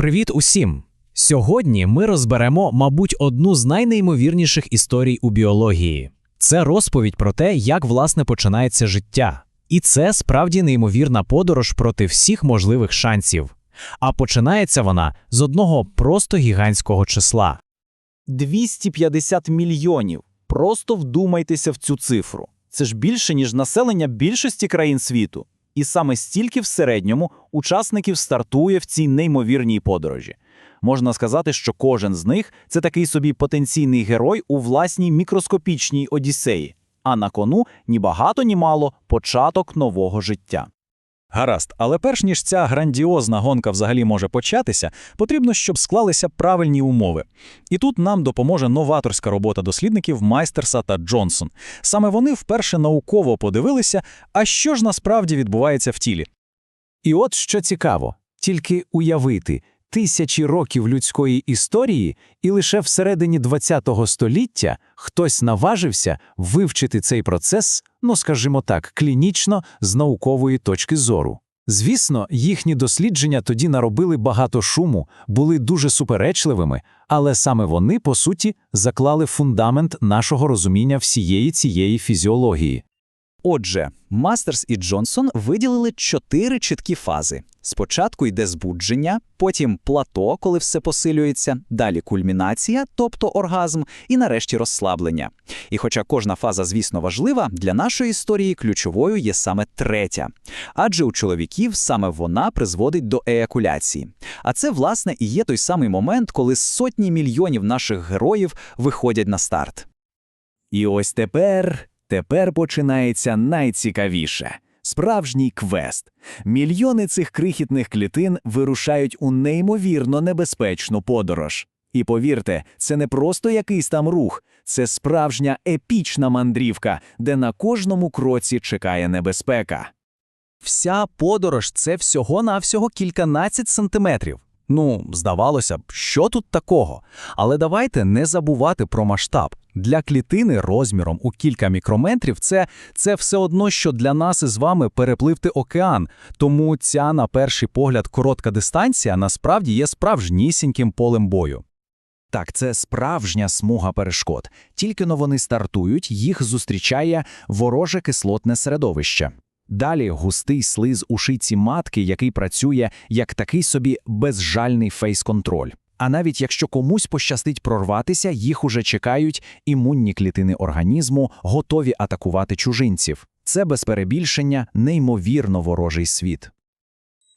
Привіт усім! Сьогодні ми розберемо, мабуть, одну з найнеймовірніших історій у біології. Це розповідь про те, як власне починається життя. І це справді неймовірна подорож проти всіх можливих шансів. А починається вона з одного просто гігантського числа. 250 мільйонів. Просто вдумайтеся в цю цифру. Це ж більше, ніж населення більшості країн світу. І саме стільки в середньому учасників стартує в цій неймовірній подорожі. Можна сказати, що кожен з них це такий собі потенційний герой у власній мікроскопічній одіссеї. А на кону ні багато, ні мало початок нового життя. Гаразд, але перш ніж ця грандіозна гонка взагалі може початися, потрібно, щоб склалися правильні умови. І тут нам допоможе новаторська робота дослідників Майстерса та Джонсон. Саме вони вперше науково подивилися, а що ж насправді відбувається в тілі. І от що цікаво, тільки уявити тисячі років людської історії, і лише всередині ХХ століття хтось наважився вивчити цей процес, ну скажімо так, клінічно з наукової точки зору. Звісно, їхні дослідження тоді наробили багато шуму, були дуже суперечливими, але саме вони, по суті, заклали фундамент нашого розуміння всієї цієї фізіології. Отже, Мастерс і Джонсон виділили чотири чіткі фази. Спочатку йде збудження, потім плато, коли все посилюється, далі кульмінація, тобто оргазм, і нарешті розслаблення. І хоча кожна фаза, звісно, важлива, для нашої історії ключовою є саме третя. Адже у чоловіків саме вона призводить до еякуляції. А це, власне, і є той самий момент, коли сотні мільйонів наших героїв виходять на старт. І ось тепер, тепер починається найцікавіше. Справжній квест. Мільйони цих крихітних клітин вирушають у неймовірно небезпечну подорож. І повірте, це не просто якийсь там рух, це справжня епічна мандрівка, де на кожному кроці чекає небезпека. Вся подорож це всього-навсього кільканадцять сантиметрів. Ну, здавалося б, що тут такого? Але давайте не забувати про масштаб. Для клітини розміром у кілька мікрометрів це, це все одно, що для нас із вами перепливти океан. Тому ця, на перший погляд, коротка дистанція насправді є справжнісіньким полем бою. Так, це справжня смуга перешкод. Тільки но вони стартують, їх зустрічає вороже кислотне середовище. Далі густий слиз у шийці матки, який працює як такий собі безжальний фейс-контроль. А навіть якщо комусь пощастить прорватися, їх уже чекають імунні клітини організму, готові атакувати чужинців. Це без перебільшення неймовірно ворожий світ.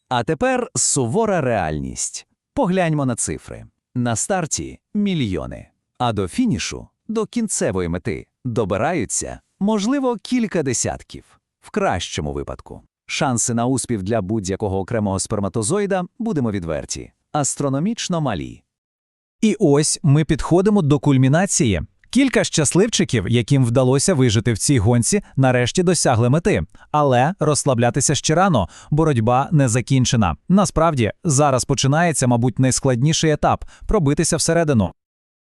А тепер сувора реальність. Погляньмо на цифри. На старті мільйони, а до фінішу, до кінцевої мети, добираються, можливо, кілька десятків. В кращому випадку. Шанси на успіх для будь-якого окремого сперматозоїда, будемо відверті, астрономічно малі. І ось ми підходимо до кульмінації. Кілька щасливчиків, яким вдалося вижити в цій гонці, нарешті досягли мети. Але розслаблятися ще рано, боротьба не закінчена. Насправді, зараз починається, мабуть, найскладніший етап пробитися всередину.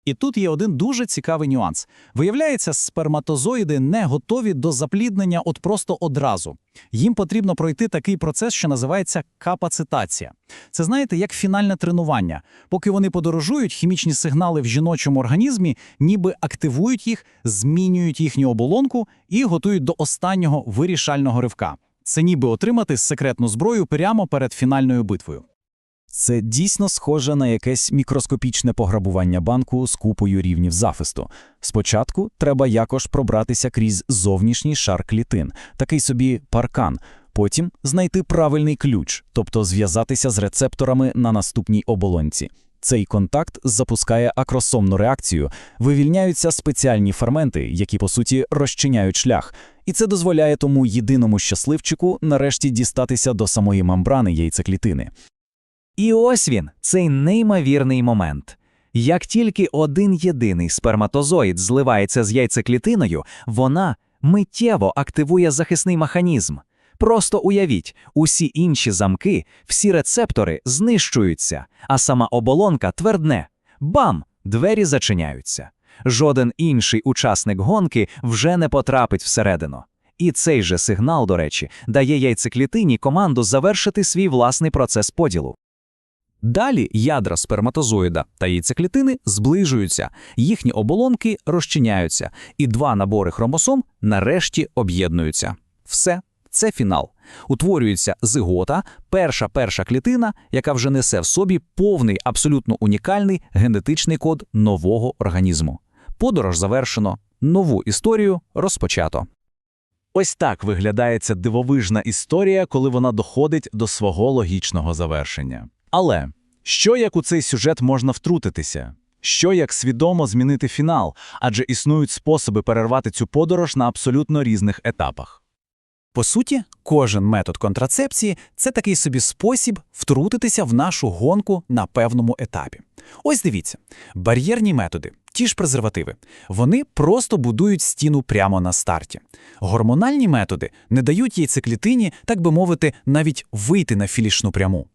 І тут є один дуже цікавий нюанс. Виявляється, сперматозоїди не готові до запліднення от просто одразу. Їм потрібно пройти такий процес, що називається капацитація. Це знаєте, як фінальне тренування. Поки вони подорожують, хімічні сигнали в жіночому організмі ніби активують їх, змінюють їхню оболонку і готують до останнього вирішального ривка. Це ніби отримати секретну зброю прямо перед фінальною битвою. Це дійсно схоже на якесь мікроскопічне пограбування банку з купою рівнів захисту. Спочатку треба якось пробратися крізь зовнішній шар клітин, такий собі паркан, потім знайти правильний ключ, тобто зв'язатися з рецепторами на наступній оболонці. Цей контакт запускає акросомну реакцію, вивільняються спеціальні ферменти, які по суті розчиняють шлях, і це дозволяє тому єдиному щасливчику нарешті дістатися до самої мембрани яйцеклітини. І ось він, цей неймовірний момент. Як тільки один єдиний сперматозоїд зливається з яйцеклітиною, вона миттєво активує захисний механізм. Просто уявіть, усі інші замки, всі рецептори знищуються, а сама оболонка твердне. Бам! Двері зачиняються. Жоден інший учасник гонки вже не потрапить всередину. І цей же сигнал, до речі, дає яйцеклітині команду завершити свій власний процес поділу. Далі ядра сперматозоїда та яйцеклітини зближуються, їхні оболонки розчиняються, і два набори хромосом нарешті об'єднуються. Все, це фінал. Утворюється зигота, перша перша клітина, яка вже несе в собі повний, абсолютно унікальний генетичний код нового організму. Подорож завершено, нову історію розпочато. Ось так виглядає ця дивовижна історія, коли вона доходить до свого логічного завершення. Але що як у цей сюжет можна втрутитися? Що як свідомо змінити фінал, адже існують способи перервати цю подорож на абсолютно різних етапах. По суті, кожен метод контрацепції це такий собі спосіб втрутитися в нашу гонку на певному етапі. Ось дивіться, бар'єрні методи, ті ж презервативи, вони просто будують стіну прямо на старті. Гормональні методи не дають яйцеклітині, так би мовити, навіть вийти на філішну пряму.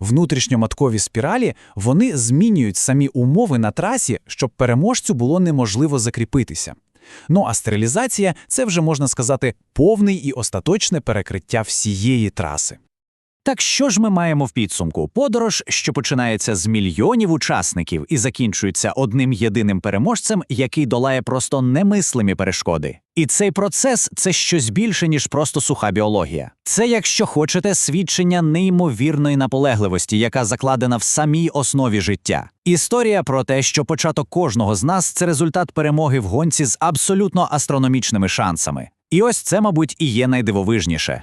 Внутрішньоматкові спіралі вони змінюють самі умови на трасі, щоб переможцю було неможливо закріпитися. Ну а стерилізація це вже можна сказати повний і остаточне перекриття всієї траси. Так що ж ми маємо в підсумку? Подорож, що починається з мільйонів учасників і закінчується одним єдиним переможцем, який долає просто немислимі перешкоди. І цей процес це щось більше, ніж просто суха біологія. Це, якщо хочете, свідчення неймовірної наполегливості, яка закладена в самій основі життя. Історія про те, що початок кожного з нас це результат перемоги в гонці з абсолютно астрономічними шансами. І ось це, мабуть, і є найдивовижніше.